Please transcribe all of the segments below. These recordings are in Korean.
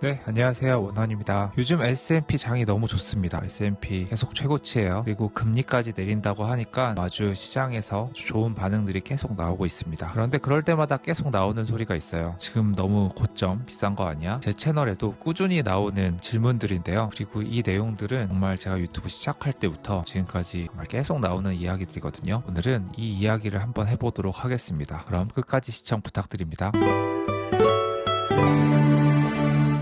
네, 안녕하세요. 원원입니다. 요즘 S&P 장이 너무 좋습니다. S&P 계속 최고치예요. 그리고 금리까지 내린다고 하니까 아주 시장에서 좋은 반응들이 계속 나오고 있습니다. 그런데 그럴 때마다 계속 나오는 소리가 있어요. 지금 너무 고점 비싼 거 아니야? 제 채널에도 꾸준히 나오는 질문들인데요. 그리고 이 내용들은 정말 제가 유튜브 시작할 때부터 지금까지 정말 계속 나오는 이야기들이거든요. 오늘은 이 이야기를 한번 해보도록 하겠습니다. 그럼 끝까지 시청 부탁드립니다.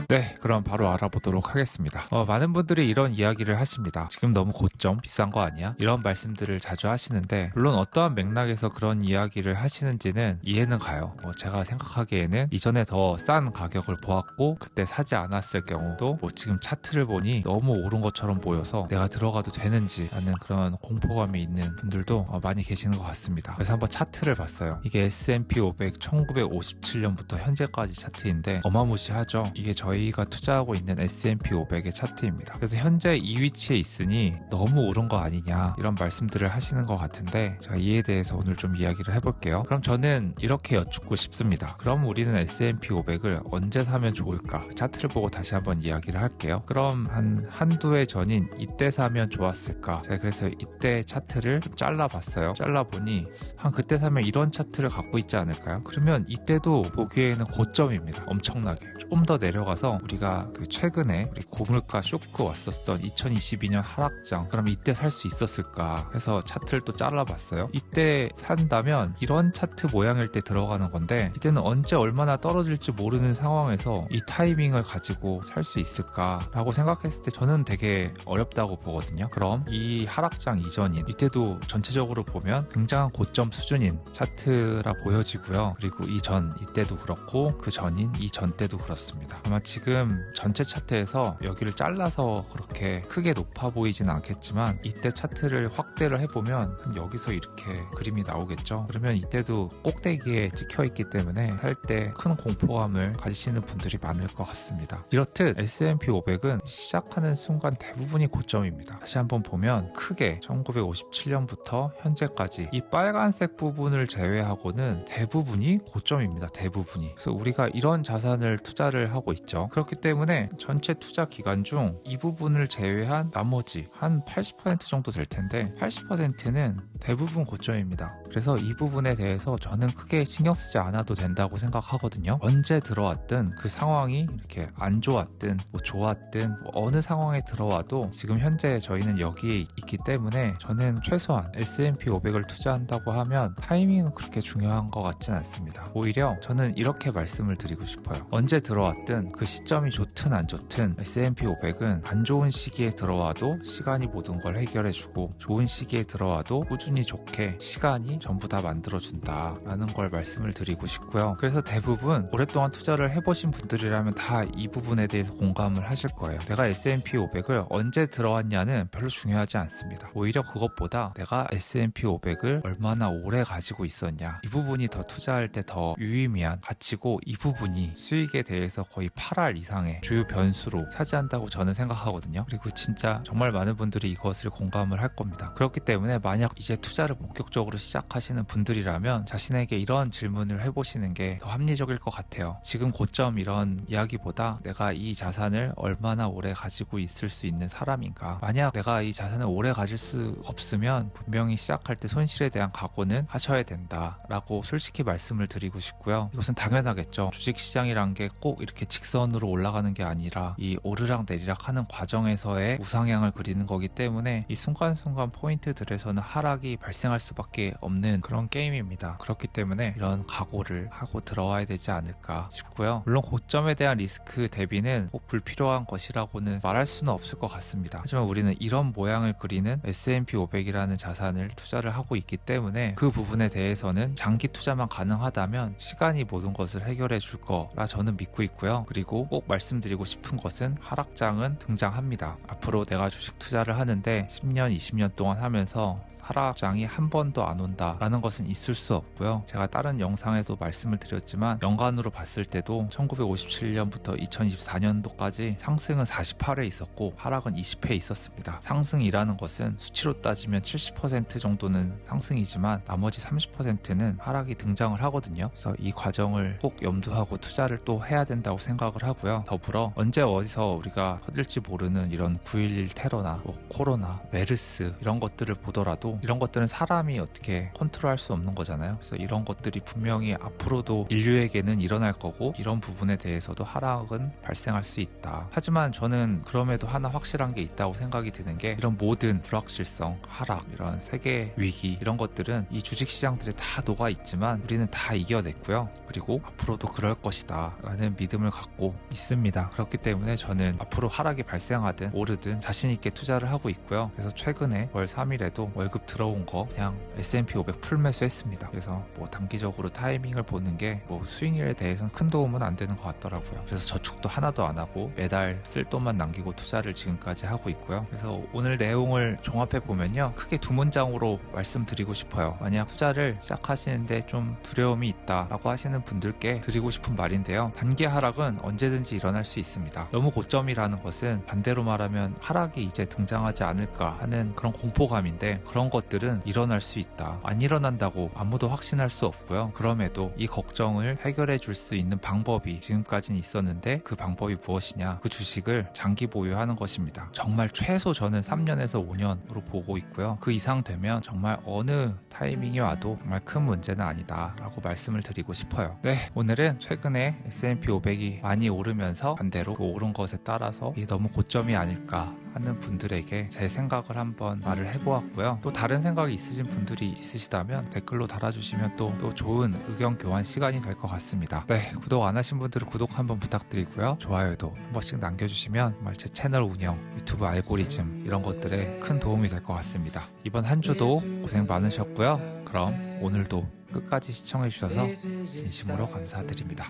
네, 그럼 바로 알아보도록 하겠습니다. 어, 많은 분들이 이런 이야기를 하십니다. 지금 너무 고점 비싼 거 아니야? 이런 말씀들을 자주 하시는데 물론 어떠한 맥락에서 그런 이야기를 하시는지는 이해는 가요. 뭐 제가 생각하기에는 이전에 더 싼 가격을 보았고 그때 사지 않았을 경우도 뭐 지금 차트를 보니 너무 오른 것처럼 보여서 내가 들어가도 되는지라는 그런 공포감이 있는 분들도 어, 많이 계시는 것 같습니다. 그래서 한번 차트를 봤어요. 이게 S&P 500 1957년부터 현재까지 차트인데 어마무시하죠. 이게 저희 가 투자하고 있는 S&P 500의 차트입니다. 그래서 현재 이 위치에 있으니 너무 오른 거 아니냐 이런 말씀들을 하시는 것 같은데 제가 이에 대해서 오늘 좀 이야기를 해볼게요. 그럼 저는 이렇게 여쭙고 싶습니다. 그럼 우리는 S&P 500을 언제 사면 좋을까? 차트를 보고 다시 한번 이야기를 할게요. 그럼 한 한두 해 전인 이때 사면 좋았을까? 제가 그래서 이때 차트를 좀 잘라봤어요. 잘라보니 한 그때 사면 이런 차트를 갖고 있지 않을까요? 그러면 이때도 보기에는 고점입니다. 엄청나게. 좀 더 내려가서 우리가 그 최근에 우리 고물가 쇼크 왔었던 2022년 하락장 그럼 이때 살 수 있었을까 해서 차트를 또 잘라봤어요. 이때 산다면 이런 차트 모양일 때 들어가는 건데 이때는 언제 얼마나 떨어질지 모르는 상황에서 이 타이밍을 가지고 살 수 있을까라고 생각했을 때 저는 되게 어렵다고 보거든요. 그럼 이 하락장 이전인 이때도 전체적으로 보면 굉장한 고점 수준인 차트라 보여지고요. 그리고 이전 이때도 그렇고 그 전인 이 전 때도 그렇습니다. 아마 지금 전체 차트에서 여기를 잘라서 그렇게 크게 높아 보이진 않겠지만 이때 차트를 확대를 해보면 여기서 이렇게 그림이 나오겠죠. 그러면 이때도 꼭대기에 찍혀 있기 때문에 살 때 큰 공포감을 가지시는 분들이 많을 것 같습니다. 이렇듯 S&P 500은 시작하는 순간 대부분이 고점입니다. 다시 한번 보면 크게 1957년부터 현재까지 이 빨간색 부분을 제외하고는 대부분이 고점입니다. 대부분이. 그래서 우리가 이런 자산을 투자를 하고 있죠. 그렇기 때문에 전체 투자 기간 중 이 부분을 제외한 나머지 한 80% 정도 될 텐데 80%는 대부분 고점입니다. 그래서 이 부분에 대해서 저는 크게 신경 쓰지 않아도 된다고 생각하거든요. 언제 들어왔든 그 상황이 이렇게 안 좋았든 뭐 좋았든 뭐 어느 상황에 들어와도 지금 현재 저희는 여기에 있기 때문에 저는 최소한 S&P 500을 투자한다고 하면 타이밍은 그렇게 중요한 것 같진 않습니다. 오히려 저는 이렇게 말씀을 드리고 싶어요. 언제 들어왔든 그 시점이 좋든 안 좋든 S&P 500은 안 좋은 시기에 들어와도 시간이 모든 걸 해결해주고 좋은 시기에 들어와도 꾸준히 좋게 시간이 전부 다 만들어준다라는 걸 말씀을 드리고 싶고요. 그래서 대부분 오랫동안 투자를 해보신 분들이라면 다 이 부분에 대해서 공감을 하실 거예요. 내가 S&P 500을 언제 들어왔냐는 별로 중요하지 않습니다. 오히려 그것보다 내가 S&P 500을 얼마나 오래 가지고 있었냐 이 부분이 더 투자할 때 더 유의미한 가치고 이 부분이 수익에 대해서 거의 8할 이상의 주요 변수로 차지한다고 저는 생각하거든요. 그리고 진짜 정말 많은 분들이 이것을 공감을 할 겁니다. 그렇기 때문에 만약 이제 투자를 본격적으로 시작하시는 분들이라면 자신에게 이런 질문을 해보시는 게 더 합리적일 것 같아요. 지금 고점 이런 이야기보다 내가 이 자산을 얼마나 오래 가지고 있을 수 있는 사람인가. 만약 내가 이 자산을 오래 가질 수 없으면 분명히 시작할 때 손실에 대한 각오는 하셔야 된다라고 솔직히 말씀을 드리고 싶고요. 이것은 당연하겠죠. 주식 시장이란 게 꼭 이렇게 직선으로 올라가는 게 아니라 이 오르락 내리락 하는 과정에서의 우상향을 그리는 거기 때문에 이 순간순간 포인트들에서는 하락이 발생할 수밖에 없는 그런 게임입니다. 그렇기 때문에 이런 각오를 하고 들어와야 되지 않을까 싶고요. 물론 고점에 대한 리스크 대비는 꼭 불필요한 것이라고는 말할 수는 없을 것 같습니다. 하지만 우리는 이런 모양을 그리는 S&P 500이라는 자산을 투자를 하고 있기 때문에 그 부분에 대해서는 장기 투자만 가능하다면 시간이 모든 것을 해결해 줄 거라 저는 믿고 있고요. 그리고 꼭 말씀드리고 싶은 것은 하락장은 등장합니다. 앞으로 내가 주식 투자를 하는데 10년, 20년 동안 하면서 하락장이 한 번도 안 온다라는 것은 있을 수 없고요. 제가 다른 영상에도 말씀을 드렸지만 연간으로 봤을 때도 1957년부터 2024년도까지 상승은 48회 있었고 하락은 20회 있었습니다. 상승이라는 것은 수치로 따지면 70% 정도는 상승이지만 나머지 30%는 하락이 등장을 하거든요. 그래서 이 과정을 꼭 염두하고 투자를 또 해야 된다고 생각을 하고요. 더불어 언제 어디서 우리가 터질지 모르는 이런 9.11 테러나 뭐 코로나, 메르스 이런 것들을 보더라도 이런 것들은 사람이 어떻게 컨트롤할 수 없는 거잖아요. 그래서 이런 것들이 분명히 앞으로도 인류에게는 일어날 거고 이런 부분에 대해서도 하락은 발생할 수 있다. 하지만 저는 그럼에도 하나 확실한 게 있다고 생각이 드는 게 이런 모든 불확실성, 하락, 이런 세계 위기 이런 것들은 이 주식 시장들에 다 녹아 있지만 우리는 다 이겨냈고요. 그리고 앞으로도 그럴 것이다 라는 믿음을 갖고 있습니다. 그렇기 때문에 저는 앞으로 하락이 발생하든 오르든 자신 있게 투자를 하고 있고요. 그래서 최근에 월 3일에도 월급 들어온 거 그냥 S&P 500 풀매수했습니다. 그래서 뭐 단기적으로 타이밍을 보는 게 뭐 수익률에 대해서는 큰 도움은 안 되는 것 같더라고요. 그래서 저축도 하나도 안 하고 매달 쓸 돈만 남기고 투자를 지금까지 하고 있고요. 그래서 오늘 내용을 종합해 보면요. 크게 두 문장으로 말씀드리고 싶어요. 만약 투자를 시작하시는데 좀 두려움이 있다라고 하시는 분들께 드리고 싶은 말인데요. 단기 하락은 언제든지 일어날 수 있습니다. 너무 고점이라는 것은 반대로 말하면 하락이 이제 등장하지 않을까 하는 그런 공포감인데 그런 것들은 일어날 수 있다. 안 일어난다고 아무도 확신할 수 없고요. 그럼에도 이 걱정을 해결해 줄 수 있는 방법이 지금까지는 있었는데 그 방법이 무엇이냐? 그 주식을 장기 보유하는 것입니다. 정말 최소 저는 3년에서 5년으로 보고 있고요. 그 이상 되면 정말 어느 타이밍이 와도 정말 큰 문제는 아니다라고 말씀을 드리고 싶어요. 네, 오늘은 최근에 S&P 500이 많이 오르면서 반대로 그 오른 것에 따라서 너무 고점이 아닐까 하는 분들에게 제 생각을 한번 말을 해보았고요. 또 다른 생각이 있으신 분들이 있으시다면 댓글로 달아주시면 또, 또 좋은 의견 교환 시간이 될 것 같습니다. 네, 구독 안 하신 분들은 구독 한번 부탁드리고요. 좋아요도 한 번씩 남겨주시면 정말 제 채널 운영, 유튜브 알고리즘 이런 것들에 큰 도움이 될 것 같습니다. 이번 한 주도 고생 많으셨고요. 그럼 오늘도 끝까지 시청해 주셔서 진심으로 감사드립니다.